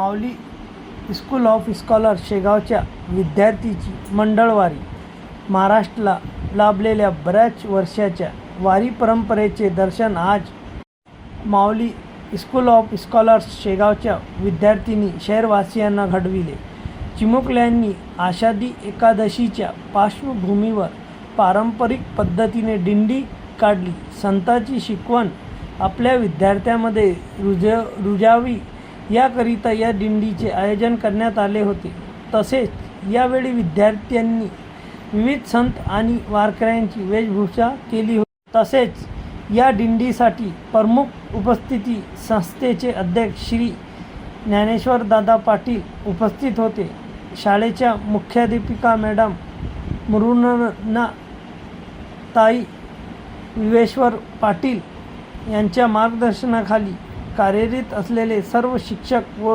Mauli school of scholar शेगावच्या विद्यार्थीची मंडळवारी महाराष्ट्राला लाभलेल्या बऱ्याच वर्षाच्या वारी परंपरेचे दर्शन आज माऊली स्कूल ऑफ स्कॉलर्स शेगावच्या विद्यार्थिनी शहरवासियांना घडविले. चिमुकल्यांनी आषाढी एकादशीच्या पार्श्वभूमीवर पारंपरिक पद्धतीने दिंडी काढली. संतांची शिकवण आपल्या विद्यार्थ्यामध्ये रुज रुजावी याकरिता या दिंडीचे आयोजन करण्यात आले होते. तसेच यावेळी विद्यार्थ्यांनी विविध संत आणि वारकऱ्यांची वेशभूषा केली होती. तसेच या दिंडीसाठी प्रमुख उपस्थिती संस्थेचे अध्यक्ष श्री ज्ञानेश्वर दादा पाटील उपस्थित होते. शाळेच्या मुख्याध्यापिका मॅडम मृणना ताई विवेश्वर पाटील यांच्या मार्गदर्शनाखाली कार्यरत असलेले सर्व शिक्षक व